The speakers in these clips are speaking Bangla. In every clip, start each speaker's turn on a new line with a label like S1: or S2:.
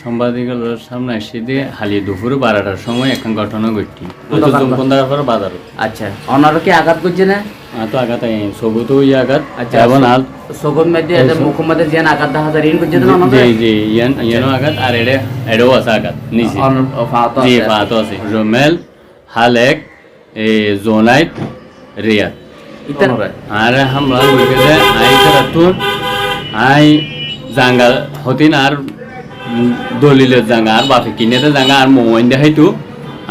S1: সাংবাদিকের সামনে এসে দিয়ে হালি দুপুরে বারোটার সময় এখন ঘটনা ঘটটি পরে বাজার।
S2: আচ্ছা অনারও কি আঘাত করছে না?
S1: তো আঘাত আই সবুতো আঘাত।
S2: আচ্ছা,
S1: এবং আর
S2: সগন মধ্যে এটা মুখের যেন আঘাত দেখা যায় ঋণ করছে না
S1: জি জি ইয়ান ইয়ানো আঘাত আর এডে এডেও আছে আঘাত নিচে। জি ফাতো আছে। রোমেল হালেক এ জোনাইত রিয়াদ। আর হামলা লইকে যে আই তারাতুন আই জাঙ্গা হতিন আর দলিলের জাঙ্গা, আর বাপে কিনেতে জাঙ্গা, আর মোবাইল দেখাইতো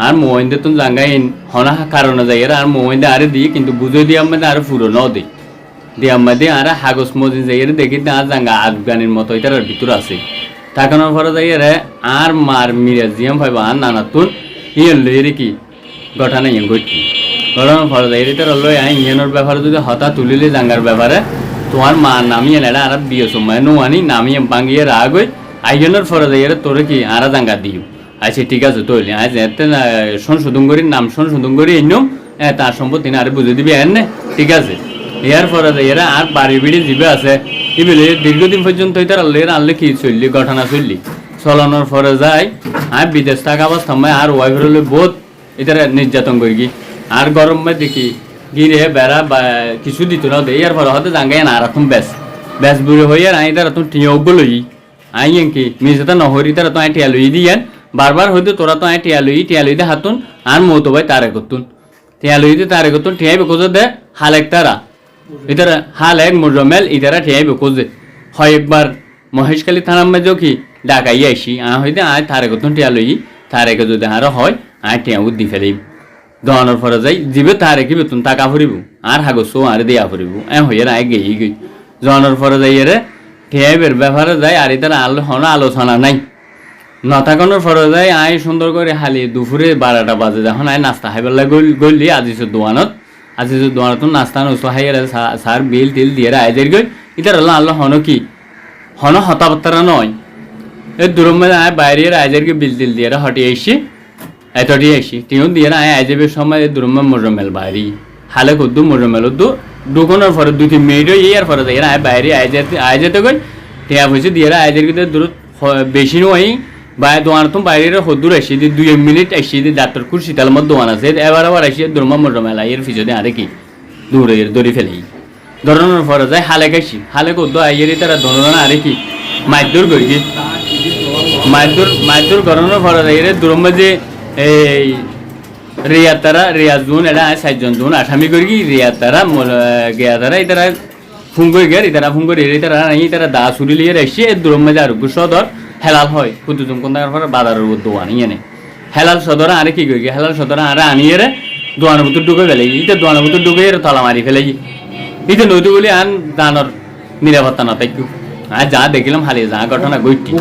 S1: আর মোবাইল দে তুন জাঙ্গা হনা কারণে যাই আর মোবাইল দে আরে দিই কিন্তু বুঝে দিয়ে আমাদের আর ফুরো ন দিই দিয়ে আমাদের আর হাগজ মজি যাই দেখি না আর জাঙ্গা আফগানের মতো এটার ভিতর আছে। তাকানোর পরে যাই আর মার মিরে জিয়াম ভাইবা, আর নানা তুন ইয়ে লই কি, ঘটনা ইয়ে ঘটছি ঘটনার ফলে যাই রে তারা লই আই ইয়েনোর ব্যাপারে, যদি হতা তুলিলে জাঙ্গার ব্যাপারে তোমার মা নামিয়ে নেড়া আর বিয়ে সময় নোয়ানি, নামিয়ে বাঙ্গিয়ে রাগ হই আইজনের ফলে যাই রে তোরে কি আর জাঙ্গা দিও? আচ্ছা ঠিক আছে, তৈলি। আজ এতে সংশোধন করি নাম সংশোধন করি এনম তার সম্পত্তি না, আরে বুঝে দিবি, এন, ঠিক আছে। ইয়ার পরে যাই এরা আর বাড়ি বিড়ি জিবে আছে। ইবিলে দীর্ঘদিন পর্যন্ত এটার আল্লের আনলে কি চললি, ঘটনা চললি? চলানোর পরে যায় আর বিদেশ থাকা অবস্থা মই আর ওয়াইফের হলে বহুত এটার নির্যাতন করি কি আর গরম দেখি, গিরে, বেড়া, বা, কিছু দিত না ইয়ার পরে হতে জাঙ্গাই না, আর এখন বেশ বেশ বুড়ে আর আই তারা তুমি টিয়া লই আই কি? মিজেতা নহরি তারা তো আই টিয়া লই দিয়ান। বারবার হইতে তোরা তো আই টিয়া লই টিয়া লই দে হাতুন, আর মতো ভাই তারে করতুন। টিয়া লই দে তারে করতুন টিয়া বেকোজ দে? হালেক তারা। ইতারা হালেক মুজমেল ইতারা টিয়া বেকোজ দে হয় একবার মহেশখালী থানার মধ্যে কি ডাকাই আইসি, আ হইতে আয় তারে করতুন টিয়া লই তারেকে যদি আরও হয় আয় টিয়া উদ্দি ফেলিব দোকানের ফরে যাই যিবে তারে কি বেতন, টাকা ফুরিব, আর হাগসো আর দিয়া ফুরিব, এ হইয়ার আয় গেই গই। জনের ফরে যাই এরে ঠেয়াইবের ব্যাপারে যাই আর ইতার আলো হন আলোচনা নাই। নতাকনের ফরে যাই আই সুন্দর করে হালি দুপুরে বারোটা বাজে যখন আই নাস্তা খাইবেলা গলি আজিছো দোকানত। আজিছো দোকানত নাস্তা নসো হাইয়ার সার বিল টিল দিয়ে আইদের গই ইতার আল্লাহ আল্লাহ হন কি? হন হতাবার্তারা নয় এই দূরম আয় বাইরে আইদেরকে বিল টিল দিয়ে হটিয়ে এসছি এতটি আইসি তিও দিয়ে আয় আইজেবের সময় দূরম মরমেল বাইরে হালে কদ্দু মরমেল উদ্দু দুকনের পরে দুই তিন মিনিট ইয়ার পরে যাই আয় বাইরে, আয় যেতে আয় যেতে গই টিয়া হয়েছে দিয়ে আইদের ভিতরে দূর বেশি নয়। বাই দোয়ান তো বাইরে হদ্দুর আসি দি দুই মিনিট আসি দি ডাক্তার কুরসি তার মধ্যে দোয়ান আছে। এবার আবার আসি দুর্মা মরমেল এর ফিজতে আরে কি? দূরে দড়ি ফেলেই। ধরনের পরে যায় হালে গাইছি হালে কদ্দু আইয়ের তারা ধরনের আরে কি? মাইদুর গই কি? মাইদুর মাইদুর গরমের পরে যায়। রে দুরম্বা যে এই রিয়া তারা রিয়া জুন এটা সাতজন জুন আসামি করি কি রিয়া তারা গিয়া তারা, ইতারা ফোন করে গের, ইতারা ফোন করে ইতারা নাই, ইতারা দা চুরি লিয়ে এসে দূরম মাঝে আরোগ্য সদর, হেলাল হয় কুতুজুম কোন তার পরে বাজারের দোয়ান ইয়ে নেই। হেলাল সদর আরে কি করি হেলাল সদর আরে আনিয়ে রে দোয়ানের ভিতর ঢুকে ফেলে ইতে দোয়ানের ভিতর ঢুকে তলা মারি ফেলে ইতে নদী বলি আন দানর নিরাপত্তা না থাকু আর যা দেখিলাম হালিয়ে যা ঘটনা গইটি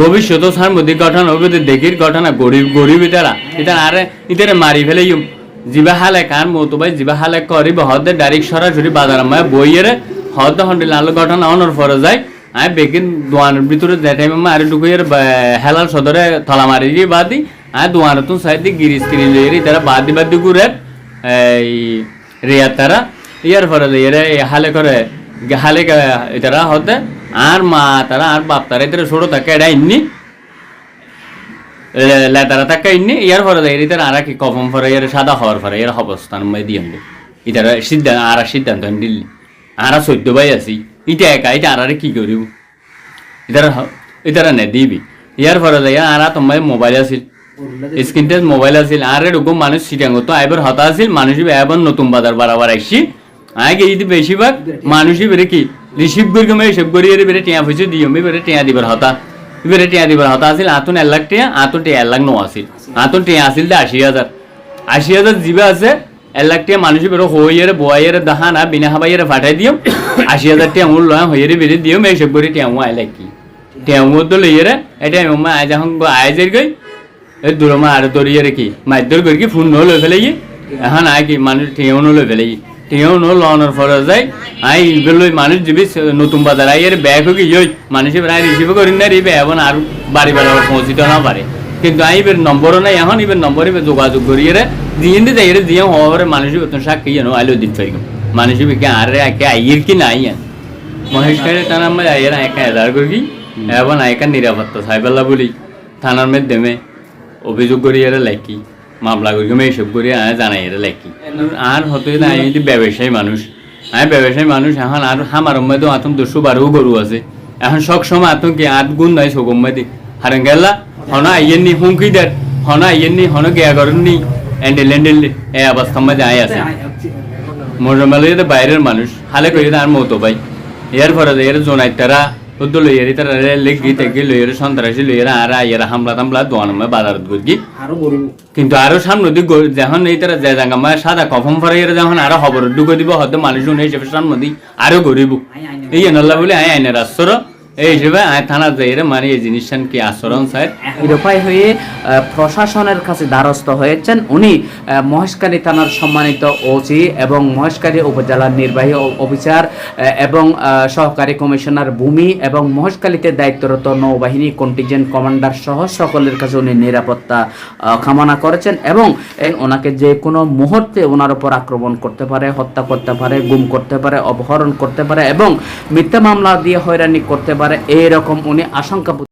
S1: ভবিষ্যৎ সামুদ্রিক ঘটনা হবে দেখির ঘটনা, গরিব গরিব ইতারা। ইতারা আরে, ইতারে মারি ফেলে ইম জিবা হালে কার মতো ভাই, জিবা হালে করিব। হদে ডাইরেক্ট সরাসরি বাজার মায় বইয়ের হদ হন্ডি লাল ঘটনা অনর ফরে যায়। আমি বেগিন দোয়ানের ভিতরে যে টাইমে মারি ঢুকুয়ের হেলাল সদরে থলা মারি দিয়ে বাদি। আমি দোয়ানের তো সাইড দিয়ে গিরিস কিরি লইয়ের ইতারা বাদি বাদি ঘুরে। এই রিয়ার তারা। ইয়ার ফরে লইয়ের হালে করে হালে ইতারা হতে, আর মা তারা, আর বাপ তারা ইতারা ছোট থাকে এটা ইন্নি। লেতারা থাকে ইন্নি, ইয়ার ফরে যাই ইতারা আর কি কফম ফরে ইয়ার সাদা হওয়ার ফরে ইয়ার অবস্থান মই দিয়ে ইতারা সিদ্ধান্ত আর সিদ্ধান্ত দিল্লি। আর চৈদ্য ভাই আছি ইটা একা ইটা আর কি করিব? ইতারা ইতারা নে দিবি। ইয়ার ফরে যাই আর তোমার মোবাইল আছিল। স্ক্রিন টাচ মোবাইল আছিল। আর এরকম মানুষ সিটাঙ্গ তো এবার হতা আছিল, মানুষ এবার নতুন বাজার বাড়াবার আসছি আগে যদি বেশিরভাগ মানুষই বেড়ে কি রিসিভ করি কমে রিসিভ করি এর বেড়ে টিয়া পয়সা দিও মি বেড়ে টিয়া দিবার হতা। বেড়ে টিয়া দিবার হতা আছিল আতুন এক লাখ টিয়া আতুন টিয়া এক লাখ ন আছিল। আতুন টিয়া আছিল দে আশি হাজার আশি হাজার জিবে আছে এক লাখ টিয়া মানুষ বেরো হইয়ের বয়ের দাহানা বিনা হাবাইয়ের ফাটাই দিও আশি হাজার টিয়া মূল লয় হইয়ের বেড়ে দিও মে হিসেব করি টিয়া আই লাখ কি? টিয়া তো লইয়েরে এটা মা আই যখন আইজের গই এই দূরমা আর দরিয়ে কি মাইদর করি কি ফোন নলৈ ফেলে এখন আই কি মানুষ টিয়াও নলৈ ফেলে টিয়াও ন লনের ফরে যায় আই ইবেলই মানুষ যাবি নতুন বাজার আই এর ব্যাগ হোক ইয়। মানুষ প্রায় রিসিভ করি না রিবে এখন আর বাড়ি বাড়ি পৌঁছিতে না পারে। কিন্তু আই ইবের নম্বরও নাই এখন ইবের নম্বর ইবে যোগাযোগ করি এর। দিয়ে যাই দিয়ে হওয়ার মানুষ বেতন সাক্ষী জানো আইলো দিন ফাইগ মানুষ বিকে আর একে আইয়ের কি নাই মহেশ খাইলে তার আমার আইয়ের একা এদার করি। এবং নায়িকার নিরাপত্তা সাইবাল্লা বলি থানার মাধ্যমে। অভিযোগ করি এরা লেখি মামলা করি আমি এইসব করি আমি জানাই এরা লেখি। আর হতে আমি যদি ব্যবসায়ী মানুষ, আমি ব্যবসায়ী মানুষ, এখন আর আমার মধ্যে আতম দুশো বারো গরু আছে। এখন সব সময় আতম কি আট গুণ নাই সগম মধ্যে হারেন গেলা হন আইয়েন নি হুমকি দেন, হন আইয়েন নি, হন গেয়া করেন নি এন্ডেল এন্ডেল এই অবস্থার মধ্যে আয় আছে। মোটামুটি এটা বাইরের মানুষ, হালে করি আর মতো ভাই এর পরে এর জোনাই তারা উদ্দ লইয়ারি তারা লেগি তেগি লইয়ারি সন্ত্রাসী লইয়ারা আর আইয়ারা হামলা তামলা দোয়ান বাজারত গি কিন্তু আরও সামনে দিক যখন এই তারা যে জায়গা মানে সাদা কফম ফরে এরা যখন আরও খবর ঢুকে দিব হয়তো মানুষ শুনে হিসেবে সামনে দিক আরও গরিব এই এনাল্লা বলে আই আইনের আশ্চর এই হিসেবে থানা যাই মানে এই জিনিসটা কি আচরণ চাই
S2: নিরুপায় হয়ে প্রশাসনের কাছে দ্বারস্থ হয়েছেন উনি আহ, মহেশখালী থানার সম্মানিত ওসি এবং মহেশখালী উপজেলার নির্বাহী অফিসার এবং সহকারী কমিশনার ভূমি এবং মহেশখালীতে দায়িত্বরত নৌবাহিনী কন্টিজেন্ট কমান্ডার সহ সকলের কাছে উনি নিরাপত্তা কামনা করেছেন এবং ওনাকে যে কোনো মুহূর্তে ওনার উপর আক্রমণ করতে পারে হত্যা করতে পারে গুম করতে পারে অপহরণ করতে পারে এবং মিথ্যা মামলা দিয়ে হয়রানি করতে পারে এইরকম উনি আশঙ্কা